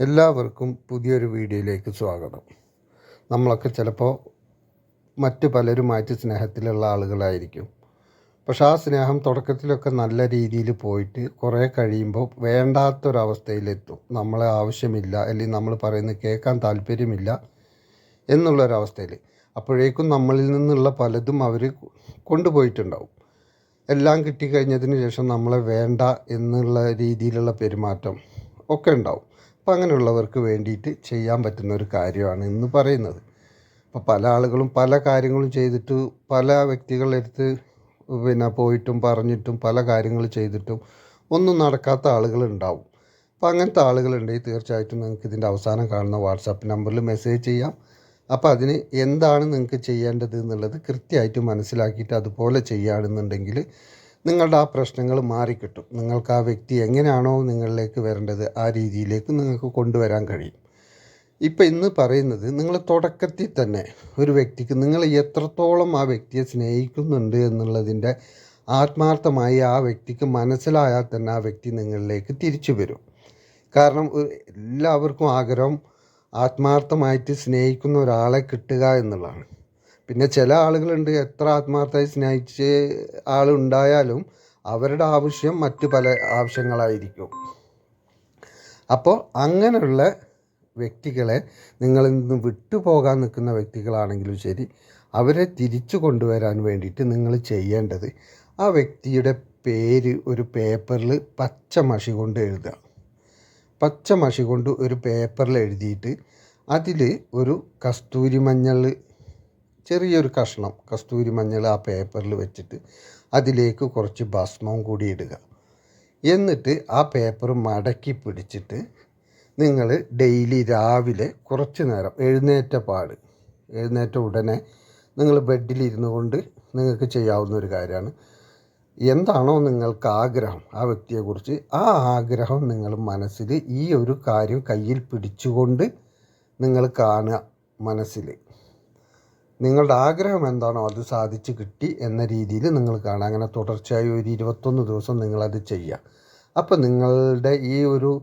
എല്ലാവർക്കും പുതിയൊരു വീഡിയോയിലേക്ക് സ്വാഗതം. നമ്മളൊക്കെ ചിലപ്പോൾ മറ്റു പലരുമായിട്ട് സ്നേഹത്തിലുള്ള ആളുകളായിരിക്കും. പക്ഷെ ആ സ്നേഹം തുടക്കത്തിലൊക്കെ നല്ല രീതിയിൽ പോയിട്ട് കുറേ കഴിയുമ്പോൾ വേണ്ടാത്തൊരവസ്ഥയിലെത്തും. നമ്മളെ ആവശ്യമില്ല അല്ലെങ്കിൽ നമ്മൾ പറയുന്നത് കേൾക്കാൻ താല്പര്യമില്ല എന്നുള്ളൊരവസ്ഥയിൽ അപ്പോഴേക്കും നമ്മളിൽ നിന്നുള്ള പലതും അവർ കൊണ്ടുപോയിട്ടുണ്ടാവും. എല്ലാം കിട്ടിക്കഴിഞ്ഞതിന് ശേഷം നമ്മളെ വേണ്ട എന്നുള്ള രീതിയിലുള്ള പെരുമാറ്റം ഒക്കെ ഉണ്ടാവും. അപ്പം അങ്ങനെയുള്ളവർക്ക് വേണ്ടിയിട്ട് ചെയ്യാൻ പറ്റുന്ന ഒരു കാര്യമാണ് എന്ന് പറയുന്നത്. അപ്പോൾ പല ആളുകളും പല കാര്യങ്ങളും ചെയ്തിട്ട് പല വ്യക്തികളുടെ അടുത്ത് പിന്നെ പോയിട്ടും പറഞ്ഞിട്ടും പല കാര്യങ്ങൾ ചെയ്തിട്ടും ഒന്നും നടക്കാത്ത ആളുകളുണ്ടാവും. അപ്പോൾ അങ്ങനത്തെ ആളുകളുണ്ടെങ്കിൽ തീർച്ചയായിട്ടും നിങ്ങൾക്ക് ഇതിന്റെ അവസാനം കാണുന്ന വാട്സാപ്പ് നമ്പറിൽ മെസ്സേജ് ചെയ്യാം. അപ്പോൾ അതിന് എന്താണ് നിങ്ങൾക്ക് ചെയ്യേണ്ടത് എന്നുള്ളത് കൃത്യമായിട്ട് മനസ്സിലാക്കിയിട്ട് അതുപോലെ ചെയ്യുകയാണെന്നുണ്ടെങ്കിൽ നിങ്ങളുടെ ആ പ്രശ്നങ്ങൾ മാറിക്കിട്ടും. നിങ്ങൾക്ക് ആ വ്യക്തി എങ്ങനെയാണോ നിങ്ങളിലേക്ക് വരേണ്ടത് ആ രീതിയിലേക്ക് നിങ്ങൾക്ക് കൊണ്ടുവരാൻ കഴിയും. ഇപ്പം ഇന്ന് പറയുന്നത് നിങ്ങൾ തുടക്കത്തിൽ തന്നെ ഒരു വ്യക്തിക്ക് നിങ്ങൾ എത്രത്തോളം ആ വ്യക്തിയെ സ്നേഹിക്കുന്നുണ്ട് എന്നുള്ളതിന്റെ ആത്മാർത്ഥമായി ആ വ്യക്തിക്ക് മനസ്സിലായാൽ തന്നെ ആ വ്യക്തി നിങ്ങളിലേക്ക് തിരിച്ചു വരും. കാരണം എല്ലാവർക്കും ആഗ്രഹം ആത്മാർത്ഥമായിട്ട് സ്നേഹിക്കുന്ന ഒരാളെ കിട്ടുക എന്നുള്ളതാണ്. പിന്നെ ചില ആളുകളുണ്ട് എത്ര ആത്മാർത്ഥമായി സ്നേഹിച്ച് ആളുണ്ടായാലും അവരുടെ ആവശ്യം മറ്റു പല ആവശ്യങ്ങളായിരിക്കും. അപ്പോൾ അങ്ങനെയുള്ള വ്യക്തികളെ നിങ്ങളിൽ നിന്ന് വിട്ടുപോകാൻ നിൽക്കുന്ന വ്യക്തികളാണെങ്കിലും ശരി അവരെ തിരിച്ചു കൊണ്ടുവരാൻ വേണ്ടിയിട്ട് നിങ്ങൾ ചെയ്യേണ്ടത് ആ വ്യക്തിയുടെ പേര് ഒരു പേപ്പറിൽ പച്ച മഷി കൊണ്ട് എഴുതുക. പച്ച മഷി കൊണ്ട് ഒരു പേപ്പറിൽ എഴുതിയിട്ട് അതിൽ ഒരു കസ്തൂരി മഞ്ഞൾ ചെറിയൊരു കഷ്ണം കസ്തൂരി മഞ്ഞൾ ആ പേപ്പറിൽ വെച്ചിട്ട് അതിലേക്ക് കുറച്ച് ഭസ്മവും കൂടി ഇടുക. എന്നിട്ട് ആ പേപ്പർ മടക്കി പിടിച്ചിട്ട് നിങ്ങൾ ഡെയിലി രാവിലെ കുറച്ച് നേരം എഴുന്നേറ്റ പാട് എഴുന്നേറ്റ ഉടനെ നിങ്ങൾ ബെഡിലിരുന്നു കൊണ്ട് നിങ്ങൾക്ക് ചെയ്യാവുന്ന ഒരു കാര്യമാണ്. എന്താണോ നിങ്ങൾക്ക് ആഗ്രഹം ആ വ്യക്തിയെക്കുറിച്ച് ആ ആഗ്രഹം നിങ്ങൾ മനസ്സിൽ ഈ ഒരു കാര്യം കയ്യിൽ പിടിച്ചുകൊണ്ട് നിങ്ങൾ കാണുക മനസ്സിൽ. നിങ്ങളുടെ ആഗ്രഹം എന്താണോ അത് സാധിച്ച് കിട്ടി എന്ന രീതിയിൽ നിങ്ങൾ കാണുക. അങ്ങനെ തുടർച്ചയായി ഒരു ഇരുപത്തൊന്ന് ദിവസം നിങ്ങളത് ചെയ്യുക. അപ്പോൾ നിങ്ങളുടെ ഈ ഒരു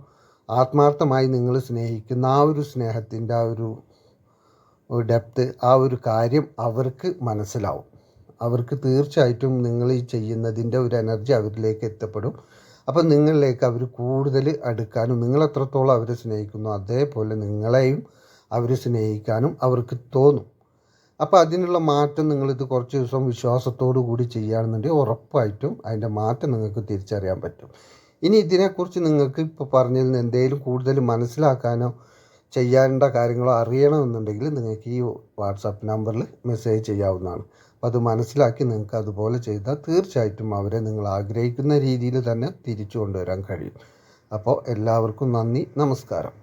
ആത്മാർത്ഥമായി നിങ്ങൾ സ്നേഹിക്കുന്ന ആ ഒരു സ്നേഹത്തിന്റെ ആ ഒരു ഡെപ്ത് ആ ഒരു കാര്യം അവർക്ക് മനസ്സിലാവും. അവർക്ക് തീർച്ചയായിട്ടും നിങ്ങൾ ഈ ചെയ്യുന്നതിന്റെ ഒരു എനർജി അവരിലേക്ക് എത്തപ്പെടും. അപ്പം നിങ്ങളിലേക്ക് അവർ കൂടുതൽ അടുക്കാനും നിങ്ങൾ എത്രത്തോളം അവരെ സ്നേഹിക്കുന്നു അതേപോലെ നിങ്ങളെയും അവർ സ്നേഹിക്കാനും അവർക്ക് തോന്നും. അപ്പോൾ അതിനുള്ള മാറ്റം നിങ്ങളിത് കുറച്ച് ദിവസം വിശ്വാസത്തോടു കൂടി ചെയ്യുകയാണെന്നുണ്ടെങ്കിൽ ഉറപ്പായിട്ടും അതിന്റെ മാറ്റം നിങ്ങൾക്ക് തിരിച്ചറിയാൻ പറ്റും. ഇനി ഇതിനെക്കുറിച്ച് നിങ്ങൾക്ക് ഇപ്പോൾ പറഞ്ഞതിൽ നിന്ന് എന്തെങ്കിലും കൂടുതൽ മനസ്സിലാക്കാനോ ചെയ്യേണ്ട കാര്യങ്ങളോ അറിയണമെന്നുണ്ടെങ്കിൽ നിങ്ങൾക്ക് ഈ വാട്സാപ്പ് നമ്പറിൽ മെസ്സേജ് ചെയ്യാവുന്നതാണ്. അപ്പോൾ അത് മനസ്സിലാക്കി നിങ്ങൾക്ക് അതുപോലെ ചെയ്താൽ തീർച്ചയായിട്ടും അവരെ നിങ്ങൾ ആഗ്രഹിക്കുന്ന രീതിയിൽ തന്നെ തിരിച്ചു കൊണ്ടുവരാൻ കഴിയും. അപ്പോൾ എല്ലാവർക്കും നന്ദി നമസ്കാരം.